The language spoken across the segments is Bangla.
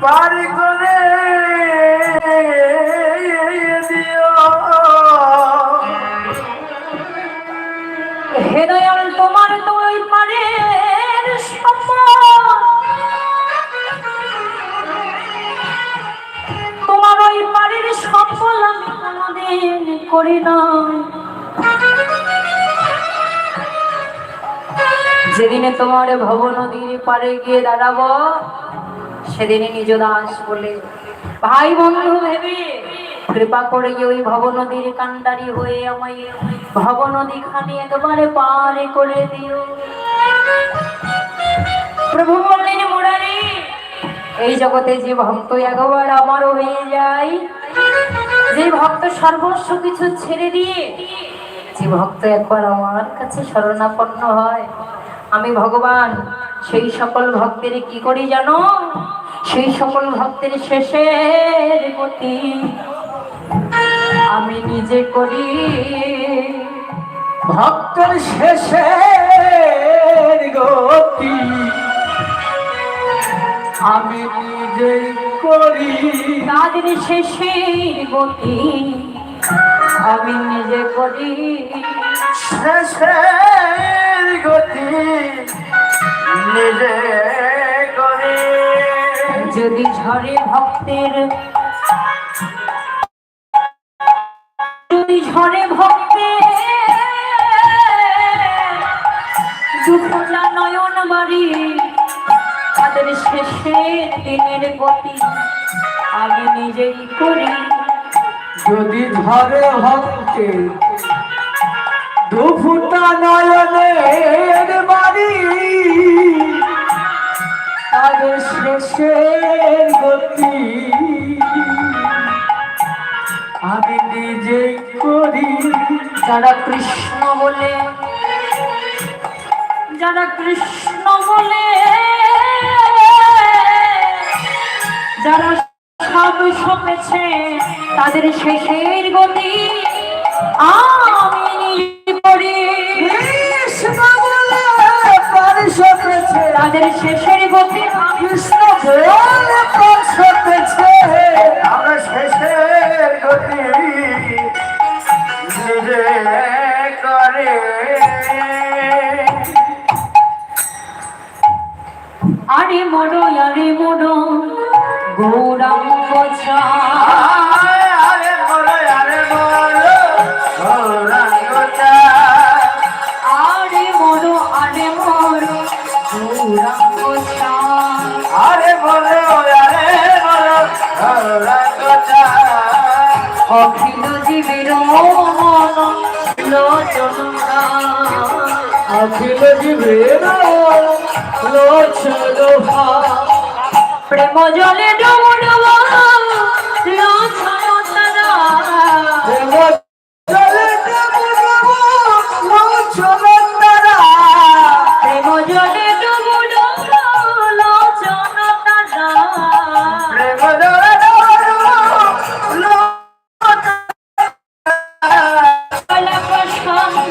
পার করে দিও। হে তোমার তো ওই পারের সম্মান তোমার ওই পারের সফল আমি কোনোদিন করি না যেদিনে তোমার ভব নদীর পারে গিয়ে দাঁড়াবো সেদিনে নিজ দাস বলে, ভাই বন্ধু ভেবে, কৃপা করে ওই ভব নদীর কান্ডারি হয়ে আমায় ভব নদী খানি একবারে পারে করে দিও। প্রভু বললেন, মুরারি, এই জগতে যে ভক্ত একবার আমারও হয়ে যায়, যে ভক্ত সর্বস্ব কিছু ছেড়ে দিয়ে, যে ভক্ত একবার আমার কাছে শরণাপন্ন হয়, আমি ভগবান, সেই সকল ভক্তের কি করি জানো? সেই সকল ভক্তের শেষের গতি আমি নিজে করি। ভক্তের শেষের গতি আমি নিজে করি। তাদের শেষের গতি আমি নিজে করি। শেষের গতি নিজে যদি ঝরে ভক্তের যদি ঝরে ভক্তের নয়ন বাড়ি, তাদের শেষের দিনের গতি আমি নিজেই করি। যদি ধরে ভক্তে দুফুটা নয়নের বাড়ি, তাদের শেষের গতি। আমি নিজেই করি। যারা কৃষ্ণ বলে, যারা কৃষ্ণ বলে, যারা সব সপেছে, তাদের শেষের গতি আমি করি। তাদের শেষের গতি কৃষ্ণ বলে আমরা শেষের গতি নিজে করে আরে মোড়ো আরে গৌরাঙ্গ। অখিল জীবের লোচন প্রেম জলে ডুব ডুব লোচন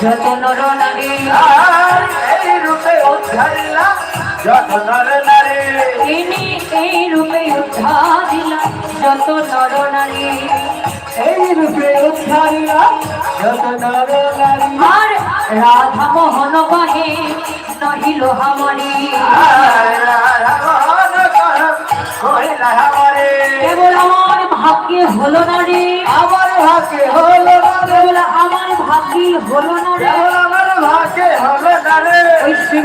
যত নর নারী যত নর নারী ইনি এই রূপে উদ্ধারিলা যত নর নারী। এই রূপে উদ্ধারিলা যত নর নারী আর রাধা মোহন বাহে নহিল হামারি কেবল আমার ভাগ্যে হলো না রে। আমার ভাগ্যে হলো না রে। আমার ভাগ্যে হলো না রে। আমার ভাগ্যে হলো না রে। ওই শ্রী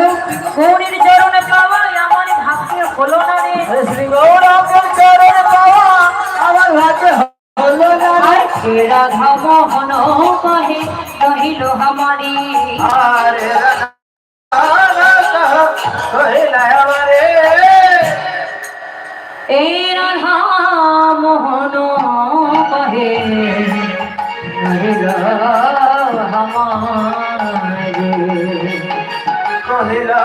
গৌরীর চরণে পাওয়া আমার ভাগ্যে হলো না রে। শ্রী গৌর চরণে পাওয়া আমার ভাগ্যে হলো না রে। শ্রী রাধা মোহন কহে কহিল আমারে। আরে রাধা কহিল আমারে। এই রাধা মোহন কহে কহিলা কহিলা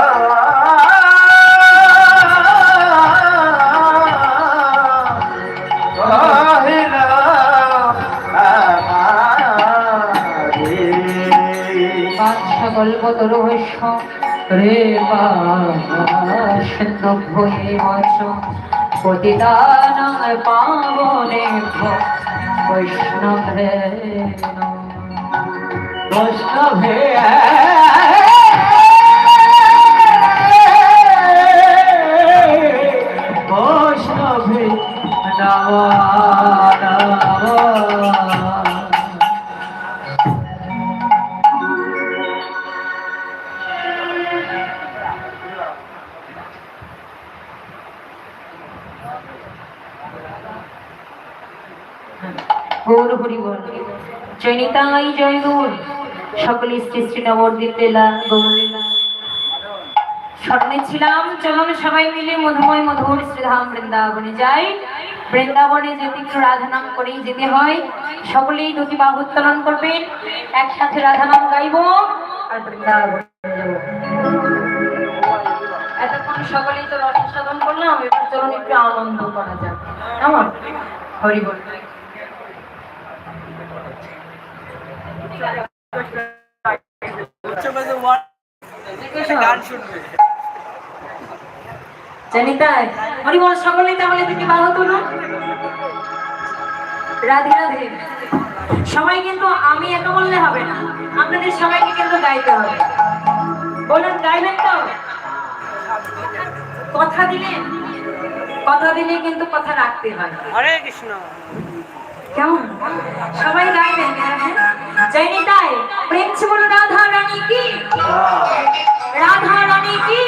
আমারে বাদশা গল্পত রহস্য রে সিন্ধু ভয়ে বচ পতিতানাং পাবনে বৈষ্ণবে বৈষ্ণবে জয়নিতাই জয় গৌর সকলে শ্রী শ্রী নবদ্বীপ লীলা গৌরলীলা স্মরণে ছিলাম, চলুন সবাই মিলে মধুময় মধুর শ্রীধাম বৃন্দাবনে যাই। বৃন্দাবনে যেতে একটু রাধা নাম করেই যেতে হয়, সকলেই দুটি বাহু উত্তোলন করবেন একসাথে রাধা নাম গাইব আর বৃন্দাবনে এতক্ষণ সকলেই তো রস করলাম, এবার চলুন একটু আনন্দ করা যাক। কেমন? জানি তাই হরি বল সকলেই তাহলে দুটি বাহু রাধে রাধে। সবাই কিন্তু আমি একা বললে হবে না। আপনাদের সবাইকে কিন্তু গাইতে হবে। বলুন, গাইবেন তো? কথা দিলেন কথা দিলে কিন্তু কথা রাখতে হয়। হরে কৃষ্ণ। কেমন? সবাই গাইবেন জানি তাই প্রেম ছিল রাধা। রানী কি? রাধা। রানী কি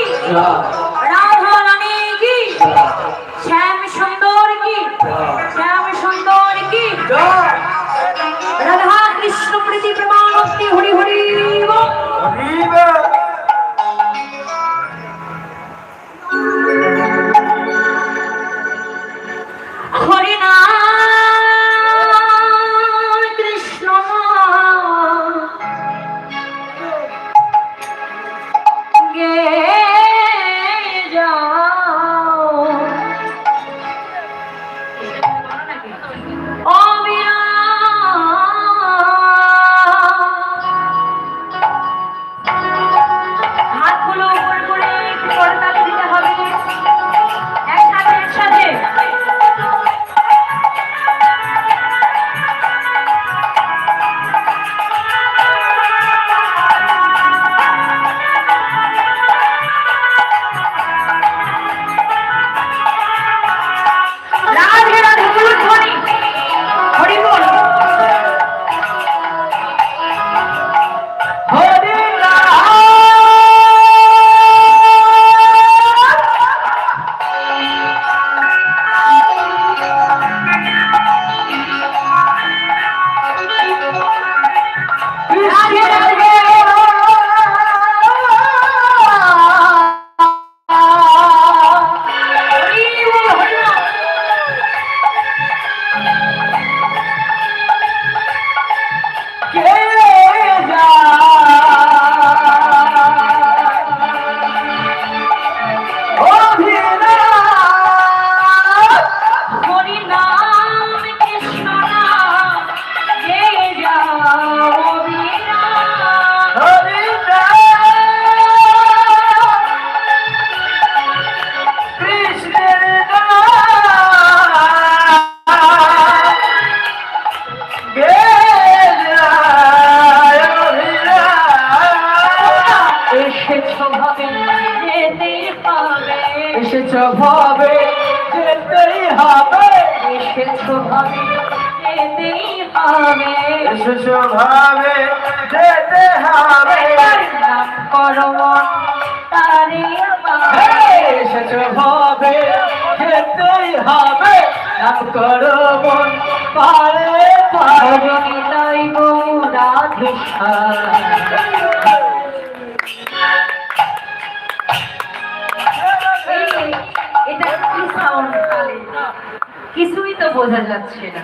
তো বোঝা যাচ্ছে না।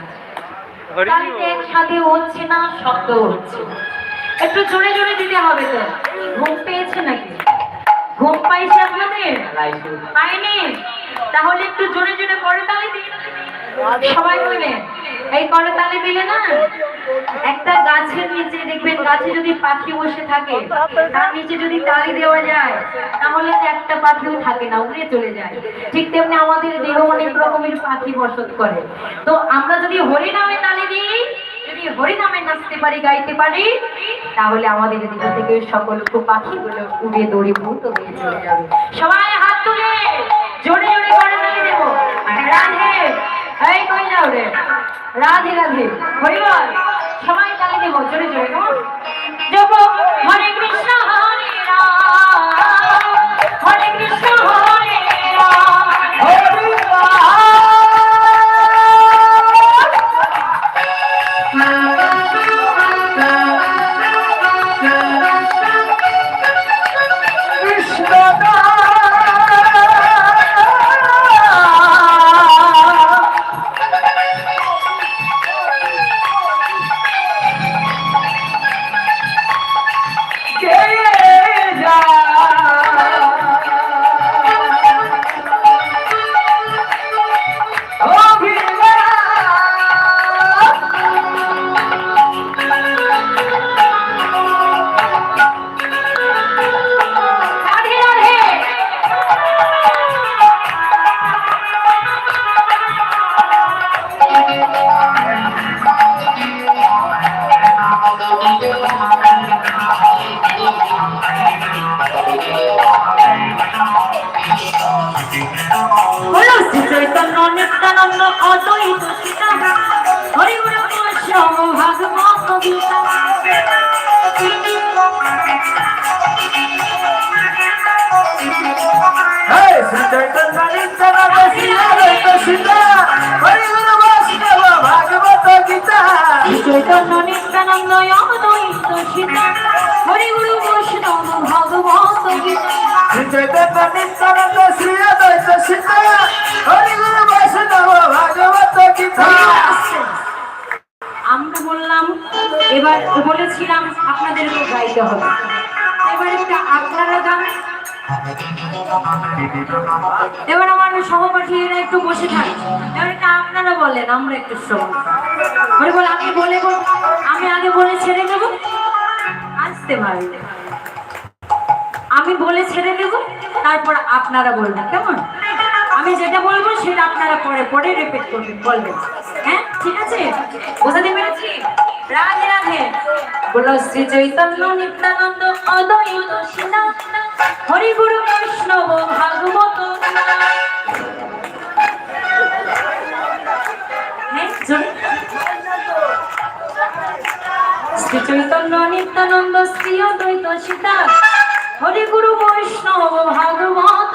তালিতে একসাথে হচ্ছে না শব্দ হচ্ছে। না। একটু জোরে জোরে দিতে হবে তো। ঘুম পেয়েছে নাকি? ঘুম পাইছে আপনাদের? পাইনি। তাহলে একটু জোরে জোরে করতালি। দিন সবাই মিলে। এই করতালি দিলে না একটা গাছের নিচে দেখবেন গাছে যদি পাখি বসে থাকে, তার নিচে যদি তালি দেওয়া যায়, তাহলে একটা পাখিও থাকে না, উড়ে চলে যায়। ঠিক তেমনি আমাদের দেহ অনেক রকমের পাখি বসত করে। তো আমরা যদি হরি নামে তালি দিই সবাই হাত তুলে, জোরে জোরে করে তালি দেবো এই কই যাও রে? রাধে রাধে। হরিবল সবাই তালি দেবো চলে জোরে। Hari Guru Vaishnava Bhagavata Gita Shri Chaitanya Nityananda অদ্বৈত সীতা হরি গুরু বৈষ্ণব ভাগবত Gita Sri Chaitanya Nityananda Sri Advaita Sita আমরা বললাম, এবার বলেছিলাম আপনাদেরকে গাইতে হবে। এবার একটা আপনারা গান। এবার আমার সহপাঠীরা একটু বসে থাকে। এবার একটা আপনারা বলেন, আমরা একটু শ্রবণ বলে, আমি বলে আমি আগে বলে ছেড়ে দেব? আসতে পারবে আমি বলে ছেড়ে দেব, তারপর আপনারা বলবেন, কেমন? আমি যেটা বলব সেটা আপনারা পরে পরে রিপিট করবেন, বলবেন। হ্যাঁ ঠিক আছে? বোঝাতে পেরেছি? রাধে রাধে। বলো শ্রী চৈতন্য নিত্যানন্দ অদ্বৈত সীতা হরি গুরু বৈষ্ণব ভাগবত হ্যাঁ শ্রী চৈতন্য নিত্যানন্দ শ্রী অদ্বৈত সীতা হরি গুরু বৈষ্ণব ভাগবত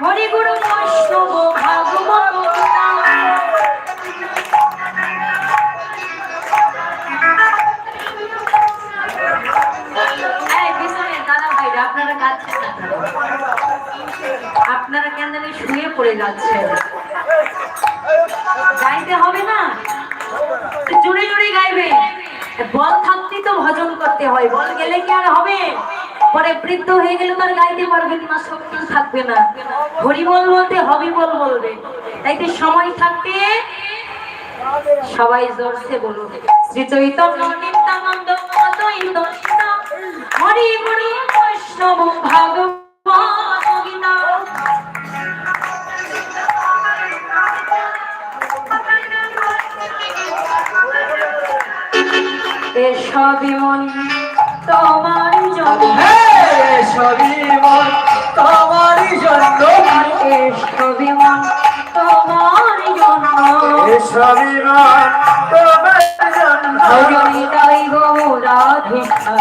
সীতা বৈষ্ণব, ভাগবত আপনারা গাচ্ছেন আপনারা কেন জানি শুয়ে পড়ে যাচ্ছেন। গাইতে হবে না? জোরে জোরে গাইবে। বল থাকতেই তো ভজন করতে হয়। বল গেলে কি আর হবে? পরে বৃদ্ধ হয়ে গেলে তো আর গাইতে পারবে না শক্তি থাকবে না। হরিবল বলতে হবি বল বলবে। তাইতে সময় থাকতে সবাই জোরসে বলুন শ্রী চৈতন্য নিত্যানন্দ হরি হরি বৈষ্ণব ভগবান গীতা। এসবই মন তোমার জন্য হ্যাঁ, সবই মন তোমার জন্য সবই মন তোমার জন্য। সবই মন তোমার জন্য। হৃদয় গৌরাধিকা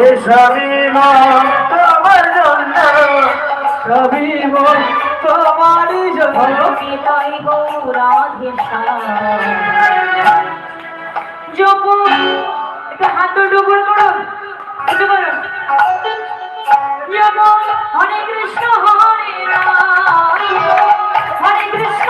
এসবই মন তোমার জন্য সবই মন তোমারই জন্য। তাই গৌরাধে জপু হাত দুটো করো হরে কৃষ্ণ হরে হরে কৃষ্ণ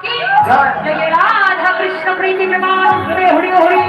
जय राधा कृष्ण प्रीति के बाद हुई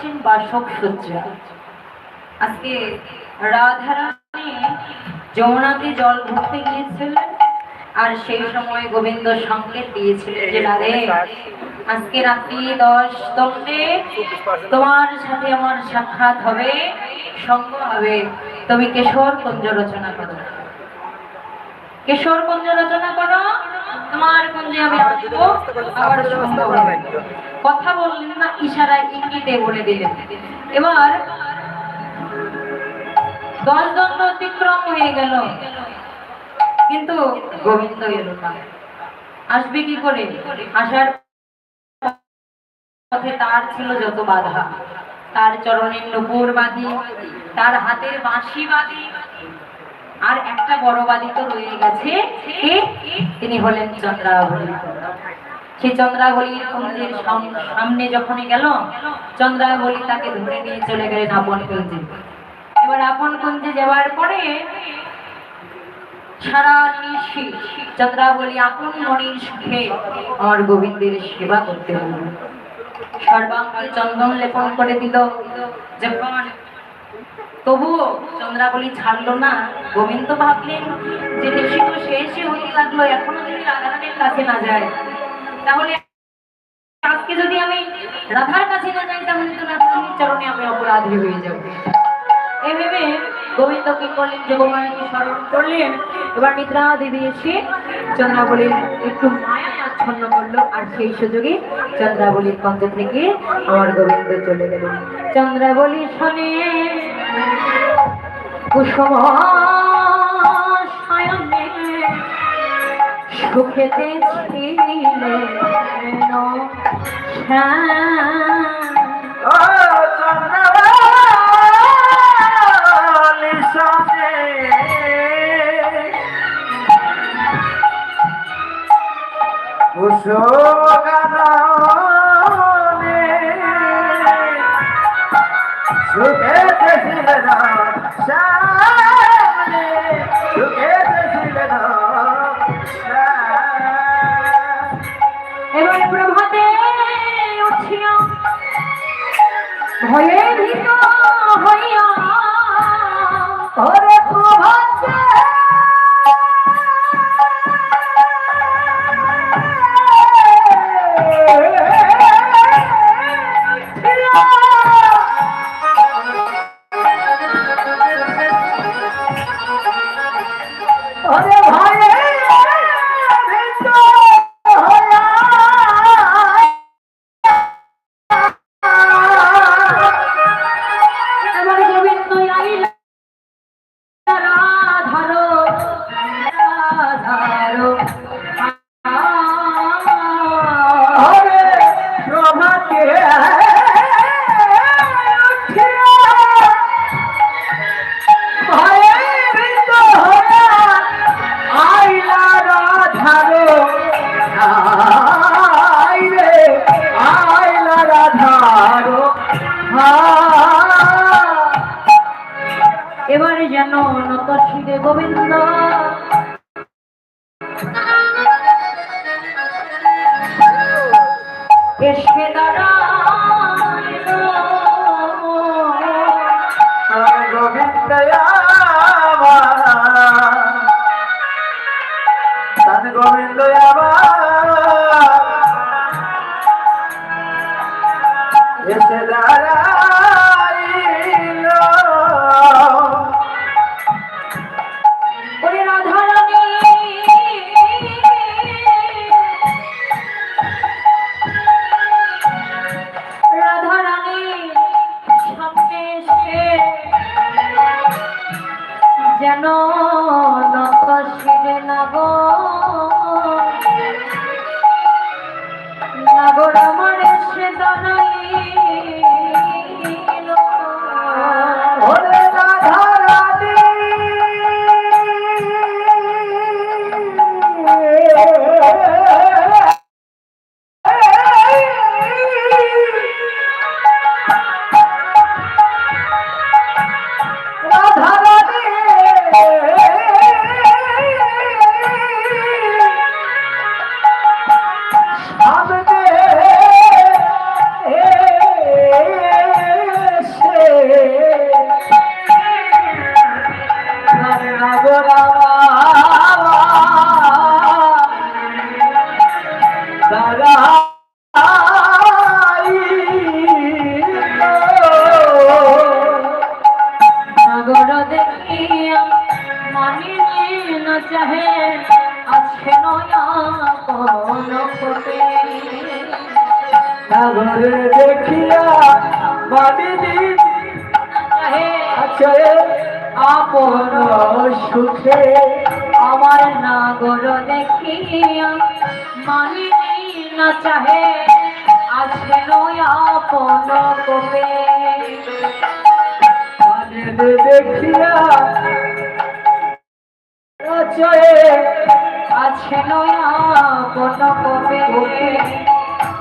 করেছেন বাসক সজ্জা। আজকে রাধারানী যমুনাতে জল ভরতে গিয়েছিলেন আর সেই সময় গোবিন্দ সংকেত দিয়েছিলেন যে, রাধে, আজকে রাত্রি দশ তোমার সাথে আমার সাক্ষাৎ হবে, সঙ্গ হবে। তুমি কেশর কুঞ্জ রচনা করো। কেশর কুঞ্জ রচনা করো? তোমার আমি আসব আবার সঙ্গ কথা বললেন না ইশারায় ইঙ্গিতে বলে দিলেন। এবার দশ দণ্ড অতিক্রম হয়ে গেল। কিন্তু গোবিন্দ এলো না। আসবে কি করে? আসার পথে তার ছিল যত বাধা। তার চরণের নুপুর বাঁধি তার হাতের বাঁশি বাঁধি আর একটা বড় বাদী তো রয়ে গেছে। তিনি হলেন চন্দ্রাবলী। সেই চন্দ্রাবলীর কুঞ্জের সামনে যখনই গেল, চন্দ্রাবলী তাকে ধরে নিয়ে চলে গেলেন আপন কুঞ্জে। এবার আপন কুঞ্জে যাওয়ার পরে সারা নিশি চন্দ্রাবলী আপন মনির সুখে আমার গোবিন্দের সেবা করতে হলো সর্বাঙ্গে চন্দন লেপন করে দিল। যখন তবুও চন্দ্রাবলী ছাড়লো না। গোবিন্দ ভাবলেন যে নিশি তো শেষই হতে লাগল, এখনও যদি রাধারানীর কাছে না যায়। তাহলে আজকে যদি আমি রাধার কাছে না যাই, তাহলে তো রাধারানীর চরণে আমি অপরাধী হয়ে যাব। এই ভেবে গোবিন্দ কি করলেন স্মরণ করলেন? এবার নিদ্রা দেবী এসে চন্দ্রাবলীর একটু মায়া আচ্ছন্ন করল আর সেই সুযোগে চন্দ্রাবলীর কঞ্জ থেকে আমার গোবিন্দ চলে গেলেন। চন্দ্রাবলী শোনে কুসুম সায়নে সুখেতে ছিলেন শ্যাম এসে দাঁড়াইল দেখিয়া আছে নয়া কোন কোপে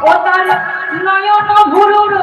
ও তার নয়ন ভুরুর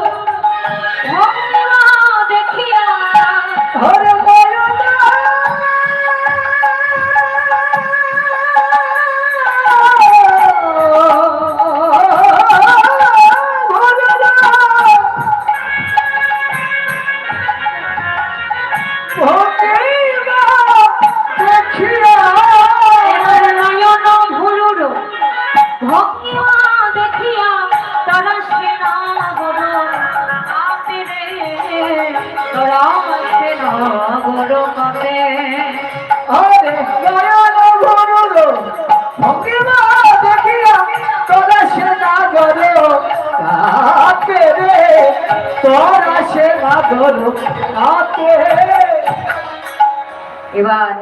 এবার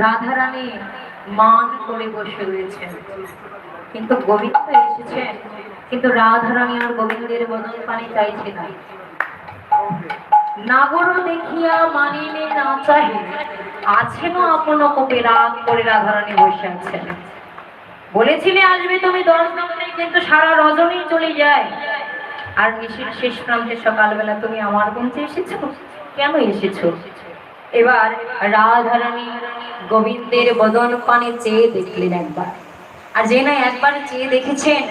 রাধারানী মান করে বসে রয়েছেন। কিন্তু গোবিন্দ এসেছেন। কিন্তু রাধারানী আর গোবিন্দের বদল পানি চাইছে না। নাগর দেখিয়া মানিনে না চাহে আছেন আপন কোপে রাগ করে রাধারানী বসে আছেন। বলেছিলে আসবে তুমি দশ মিনিটে, কিন্তু সারা রজনী চলে যায়। আর নিশির শেষ প্রান্তে সকালবেলা তুমি আমার মঞ্চে এসেছ? কেন এসেছ? এবার রাধারানী গোবিন্দের বদন পানে চেয়ে দেখলেন একবার। আর যে না একবার চেয়ে দেখেছেন,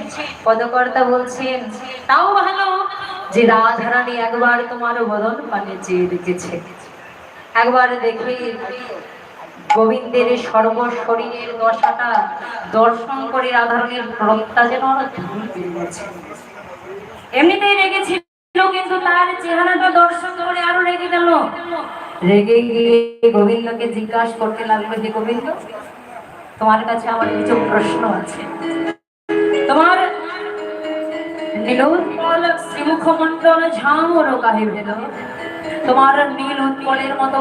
পদকর্তা বলছেন, তাও ভালো যে রাধারানী একবার তোমার বদন পানে চেয়ে দেখেছে। একবার দেখে গোবিন্দের সর্ব শরীরের দশাটা দর্শন করে রাধারানীর রক্তটা যেন ধান পেয়ে গেছে। এমনিতেই রেগেছিল, কিন্তু তার চেহারাটা দর্শক করে আরও রেগে গেল। রেগে গিয়ে গোবিন্দকে জিজ্ঞাসা করতে লাগল যে, গোবিন্দ, তোমার কাছে আমার কিছু প্রশ্ন আছে। তোমার তোমার উৎপলের মতো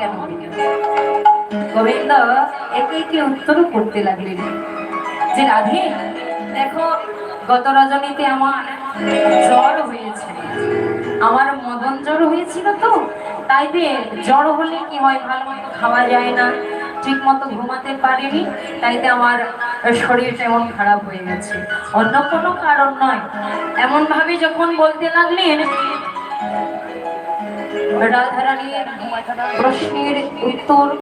কেন গোবিন্দ একে একে করতে যে, রাধে, দেখো গত রজনীতে আমার জ্বর হয়েছে। আমার মদন জ্বর হয়েছিল তো, তাই জ্বর হলে কি হয় ভালো মতো খাওয়া যায় না ঠিক মতো ঘুমাতে পারিনি তাইতে আমার শরীরটা এমন খারাপ হয়ে গেছে। অন্য কোনো কারণ নয়। এমন ভাবে যখন বলতে লাগলেন, রাধারানীর প্রশ্নের উত্তর